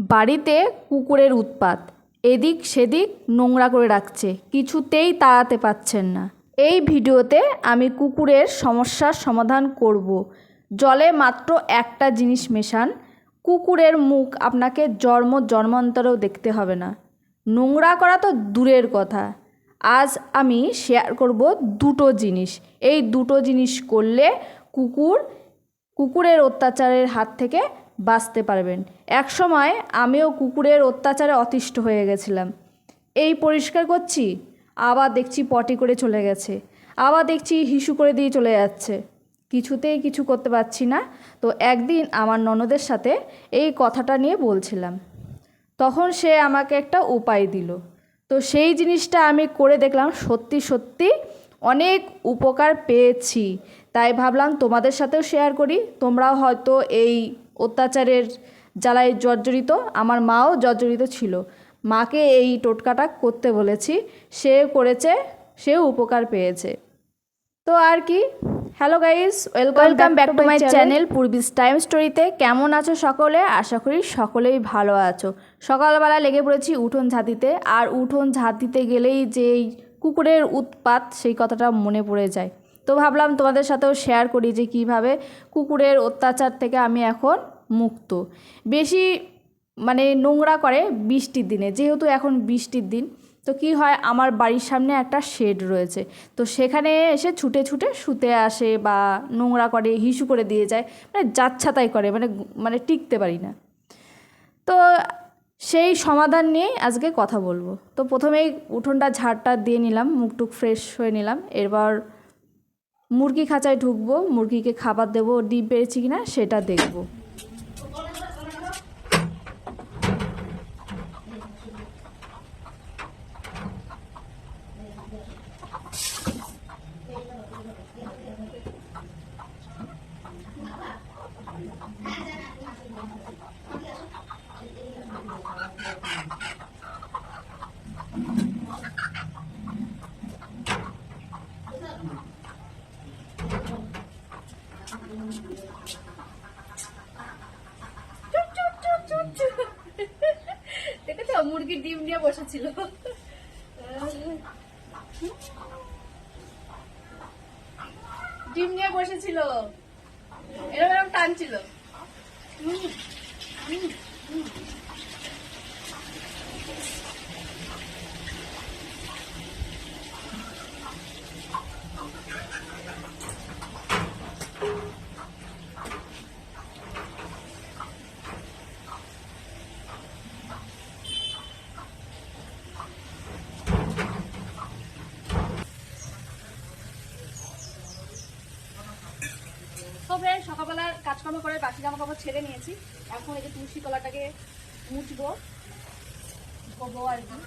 বাড়িতে কুকুরের উৎপাত। এদিক সেদিক নোংরা করে রাখছে। কিছুতেই তাড়াতে পারছেন না। এই ভিডিওতে আমি কুকুরের সমস্যার সমাধান করব। জলে মাত্র একটা জিনিস মেশান। কুকুরের মুখ আপনাকে জন্ম জন্মান্তরেও দেখতে হবে না। নোংরা করা তো দূরের কথা। আজ আমি শেয়ার করব দুটো জিনিস। এই দুটো জিনিস করলে কুকুর, কুকুরের অত্যাচারের হাত থেকে বাঁচতে পারবেন। একসময় আমিও কুকুরের অত্যাচারে অতিষ্ঠ হয়ে গেছিলাম। এই পরিষ্কার করছি? আবার দেখছি পটি করে চলে গেছে। আবার দেখছি হিসু করে দিয়ে চলে যাচ্ছে। কিছুতেই কিছু করতে পারছি না। তো একদিন আমার ননদের সাথে এই কথাটা নিয়ে বলছিলাম। তখন সে আমাকে একটা উপায় দিল। তো সেই জিনিসটা আমি করে দেখলাম, সত্যি সত্যি অনেক উপকার পেয়েছি। তাই ভাবলাম তোমাদের সাথেও শেয়ার করি। তোমরাও হয়তো এই অত্যাচারের জ্বালায় জর্জরিত আমার মাও জর্জরিত ছিল। মাকে এই টোটকাটা করতে বলেছি সে করেছে সেও উপকার পেয়েছে। তো আর কি? Hello guys welcome back to my channel পূর্বিস time স্টোরিতে কেমন আছো সকলে? আশা করি সকলেই ভালো আছো। সকালবেলা লেগে পড়েছি উঠোন ঝাঁতিতে আর উঠোন ঝাঁতিতে গেলেই যে এই কুকুরের উৎপাত সেই কথাটা মনে পড়ে যায়। তো ভাবলাম তোমাদের সাথেও শেয়ার করি যে কীভাবে কুকুরের অত্যাচার থেকে আমি এখন মুক্ত। বেশি মানে নোংরা করে বৃষ্টির দিনে, যেহেতু এখন বৃষ্টির দিন, তো কি হয়, আমার বাড়ির সামনে একটা শেড রয়েছে। তো সেখানে এসে ছুটে ছুটে শুতে আসে বা নোংরা করে, হিসু করে দিয়ে যায় মানে যাচ্ছাতাই করে মানে মানে টিকতে পারি না। তো সেই সমাধান নিয়েই আজকে কথা বলব। তো প্রথমেই উঠোনটা ঝাড়টা দিয়ে নিলাম, মুখটুক ফ্রেশ হয়ে নিলাম। এরপর মুরগি খাঁচায় ঢুকবো, মুরগিকে খাবার দেবো, ডিম পেরেছি কিনা সেটা দেখব। দেখেছ মুরগি ডিম নিয়ে বসেছিল। ডিম নিয়ে বসেছিল। এরকম টানছিল। টানছিল তো করে বাসি জামা কাপড় ছেড়ে নিয়েছি। এখন এই যে তুলসী কলাটাকে মুছবো ধোবো আর কি।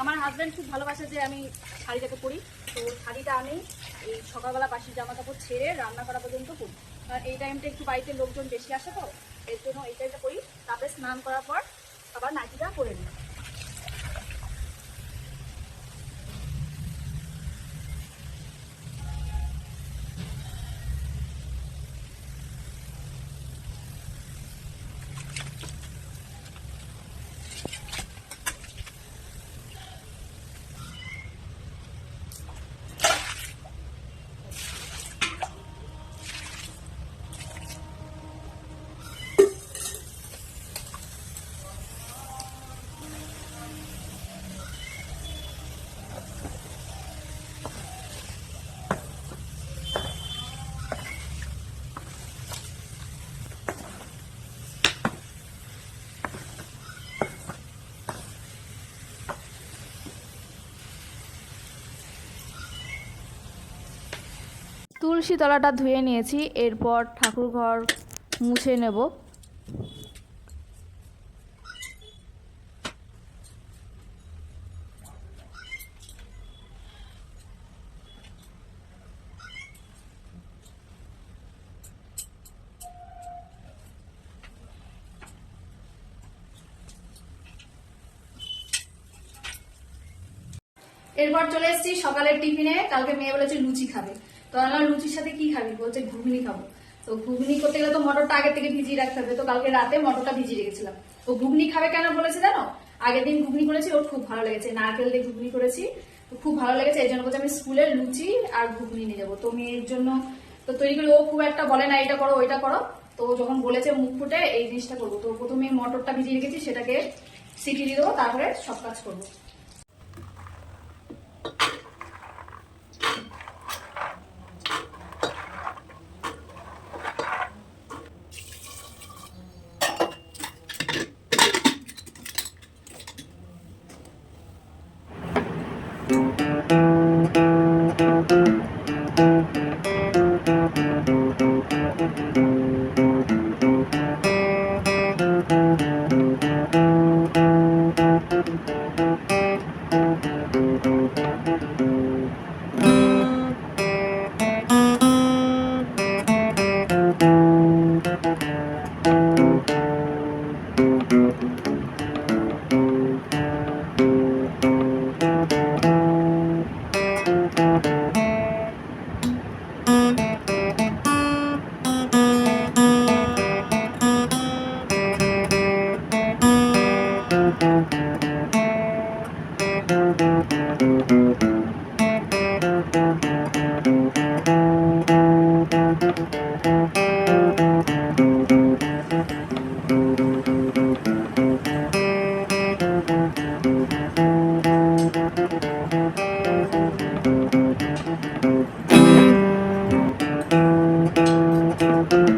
আমার হাজব্যান্ড খুব ভালোবাসে যে আমি শাড়িটাকে পরি। তো শাড়িটা আমি এই সকালবেলা বাসি জামা কাপড় ছেড়ে রান্না করা পর্যন্ত পরি। আর এই টাইমটা একটু বাড়িতে লোকজন বেশি আসে তো এর জন্য এইটা করি তারপরে স্নান করার পর আবার নাইটিটা পরে নিই। তুলসী তলাটা ধুয়ে নিয়েছি, এরপর ঠাকুর ঘর মুছে নেব। এরপর চলে এসেছি সকালের টিফিনে, কালকে মেয়ে বলেছে লুচি খাবে। তো আমি বললাম, লুচির সাথে কি খাবি? বলছে ঘুগনি খাব। তো ঘুগনি করতে গেলে তো মটরটা আগে থেকে ভিজিয়ে রাখতে হবে। তো কালকে রাতে মটরটা ভিজিয়ে রেখেছিলাম। ও ঘুগনি খাবে কেন বলেছে জানো? আগের দিন ঘুগনি করেছি ওর খুব ভালো লেগেছে। নারকেল দিয়ে ঘুগনি করেছি তো খুব ভালো লেগেছে। এই জন্য বলছে আমি স্কুলের লুচি আর ঘুগনি নিয়ে যাব। তো মেয়ের জন্য তো তৈরি করে ও খুব একটা বলে না এটা করো ওইটা করো। তো যখন বলেছে মুখ ফুটে এই জিনিসটা করব। তো প্রথমে মটরটা ভিজিয়ে রেখেছি সেটাকে সিটি দিয়ে দেবো তারপরে সব কাজ করব। দেখো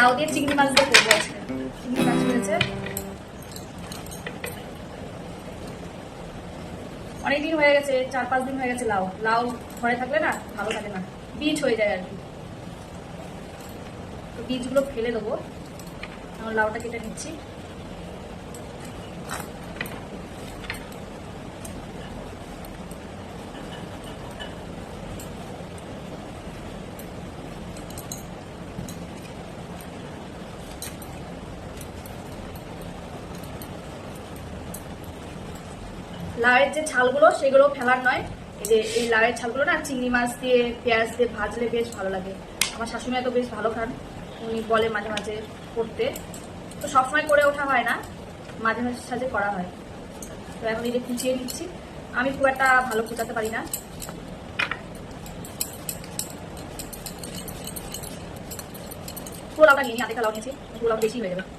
লাউ দিয়ে চিংড়ি মাছ দিয়ে করব আজকে। চিংড়ি মাছ হয়েছে। অনেকদিন হয়ে গেছে, চার পাঁচ দিন হয়ে গেছে লাউ। লাউ ঘরে থাকলে না ভালো থাকে না, বীজ হয়ে যায় আর কি। তো বীজগুলো ফেলে দেবো। আমার লাউটা কেটে নিচ্ছি। লাউয়ের যে ছালগুলো, সেগুলো ফেলার নয়। এই যে এই লাউয়ের ছালগুলো না, চিংড়ি মাছ দিয়ে, পেঁয়াজ দিয়ে ভাজলে বেশ ভালো লাগে। আমার শাশুড়ি তো বেশ ভালো খান, উনি বলে মাঝে মাঝে করতে। তো সবসময় করে ওঠা হয় না, মাঝে মাঝে সাঝে করা হয়। তো এখন এই যে কুচিয়ে দিচ্ছি, আমি খুব একটা ভালো কুচাতে পারি না। পুরো লাউটা নিয়ে আধা লাউ নিয়েছি পুরো বেশি হয়ে যাবে গ্যাস বকর করে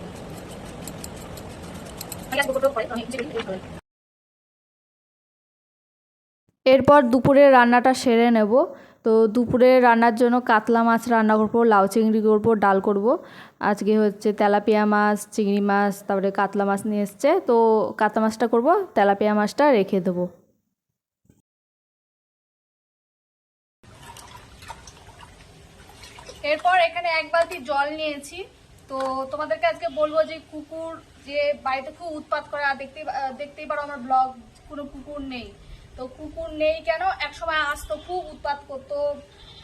আমি কুচিয়ে দিই বেশ ভালো লাগে। এরপর দুপুরে রান্নাটা সেরে নেব। তো দুপুরে রান্নার জন্য কাতলা মাছ রান্না করব, লাউ চিংড়ি করব, ডাল করব। আজকে হচ্ছে তেলাপিয়া মাছ, চিংড়ি মাছ, তারপরে কাতলা মাছ নিয়ে এসছে। তো কাতলা মাছটা করব, তেলাপিয়া মাছটা রেখে দেবো। এরপর এখানে এক বালতি জল নিয়েছি। তো তোমাদেরকে আজকে বলব যে কুকুর যে বাড়িতে খুব উৎপাত করে, আর দেখতেই দেখতেই পারো আমার ব্লগ কোনো কুকুর নেই। তো কুকুর নেই কেন? এক সময় আসতো, খুব উৎপাত করতো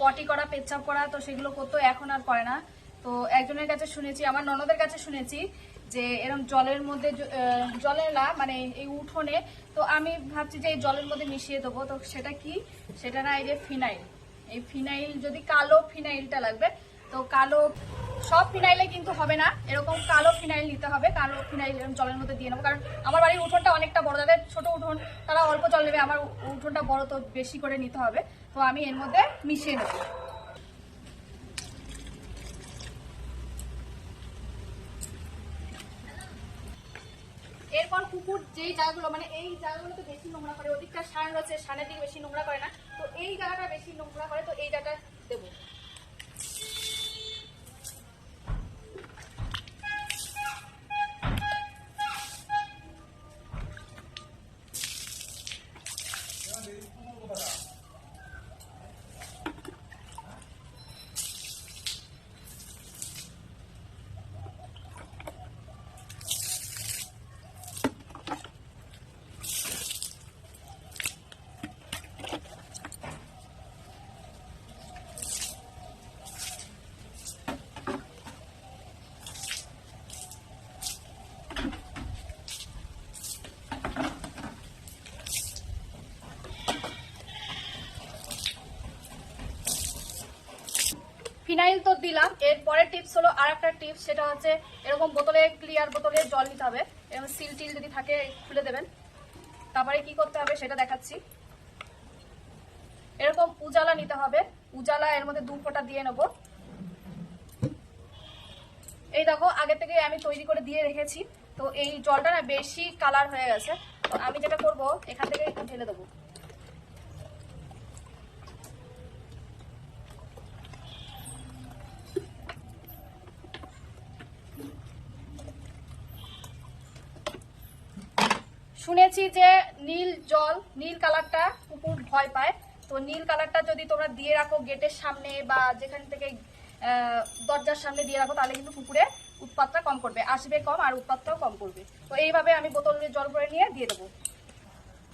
পটি করা, পেচ্ছাপ করা, তো সেগুলো করতো, এখন আর করে না। তো একজনের কাছে শুনেছি, আমার ননদের কাছে শুনেছি যে এরকম জলের মধ্যে জলের না মানে এই উঠোনে, তো আমি ভাবছি যে এই জলের মধ্যে মিশিয়ে দেবো। তো সেটা কি? সেটা না, এই যে ফিনাইল। এই ফিনাইল, যদি কালো ফিনাইলটা লাগবে, তো কালো সব ফিনাইলে কিন্তু হবে না। এরকম কালো ফিনাইল নিতে হবে, কালো ফিনাইল এরকম জলের মধ্যে দিয়ে নেব। কারণ আমার বাড়ির উঠোনটা অনেকটা বড়, যাদের ছোট উঠোন, তারা অল্প জল নেবে, আমার উঠোনটা বড়, তো বেশি করে নিতে হবে। তো আমি এর মধ্যে মিশিয়ে নেব। এরপর কুকুর যেই জায়গাগুলো মানে এই জায়গাগুলোতে বেশি নোংরা করে, ওদিকটা সান রয়েছে সানের দিকে বেশি নোংরা করে না। তো এই জায়গাটা বেশি নোংরা করে, তো এই জায়গাটা দেবো। ফিনাইল তো দিলাম। এর পরের টিপস হলো আর একটা টিপস সেটা হচ্ছে এরকম বোতলে ক্লিয়ার বোতলে জল নিতে হবে। এরকম সিল টিল যদি থাকে, খুলে দেবেন। তারপরে কি করতে হবে সেটা দেখাচ্ছি। এরকম উজালা নিতে হবে। উজালা এর মধ্যে দু ফোঁটা দিয়ে নেব। এই দেখো, আগে থেকে আমি তৈরি করে দিয়ে রেখেছি। তো এই জলটা না বেশি কালার হয়ে গেছে। আমি যেটা করব, এখান থেকে একটু ঢেলে দেবো। শুনেছি যে নীল জল, নীল কালারটা কুকুর ভয় পায়। তো নীল কালারটা যদি তোমরা দিয়ে রাখো গেটের সামনে বা যেখান থেকে দরজার সামনে দিয়ে রাখো, তাহলে কিন্তু কুকুরে উৎপাতটা কম করবে। আসবে কম আর উৎপাতটাও কম করবে। তো এইভাবে আমি বোতলে জল করে নিয়ে দিয়ে দেবো।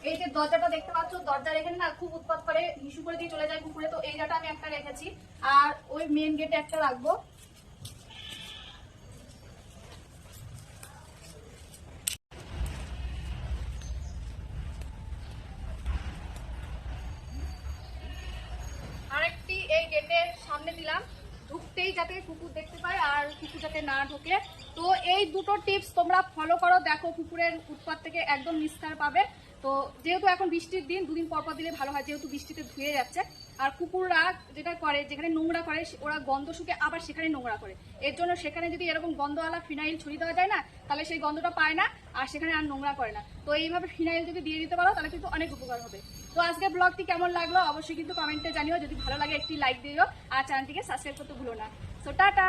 এই যে দরজাটা দেখতে পাচ্ছ দরজার এখানে না খুব উৎপাত করে হিসু করে দিয়ে চলে যায় কুকুরে। তো এই জায়গাটা আমি একটা রেখেছি। আর ওই মেন গেটে একটা রাখব আরেকটি এই গেটের সামনে দিলাম ঢুকতেই যাতে কুকুর দেখতে পায় আর কুকুর যাতে না ঢোকে। তো এই দুটো টিপস তোমরা ফলো করো। দেখো কুকুরের উৎপাত থেকে একদম নিস্তার পাবে। তো যেহেতু এখন বৃষ্টির দিন, দুদিন পর পর দিলে ভালো হয়, যেহেতু বৃষ্টিতে ধুয়ে যাচ্ছে। আর কুকুররা যেটা করে, যেখানে নোংরা করে ওরা গন্ধ শুকে আবার সেখানে নোংরা করে। এর জন্য সেখানে যদি এরকম গন্ধওয়ালা ফিনাইল ছড়িয়ে দেওয়া যায় না, তাহলে সেই গন্ধটা পায় না, আর সেখানে আর নোংরা করে না। তো এইভাবে ফিনাইল যদি দিয়ে দিতে পারো, তাহলে কিন্তু অনেক উপকার হবে। তো আজকে ব্লগটি কেমন লাগল অবশ্যই কিন্তু কমেন্টে জানিও। যদি ভালো লাগে একটি লাইক দিও। আর চ্যানেলটিকে সাবস্ক্রাইব করতে ভুলো না। So tata!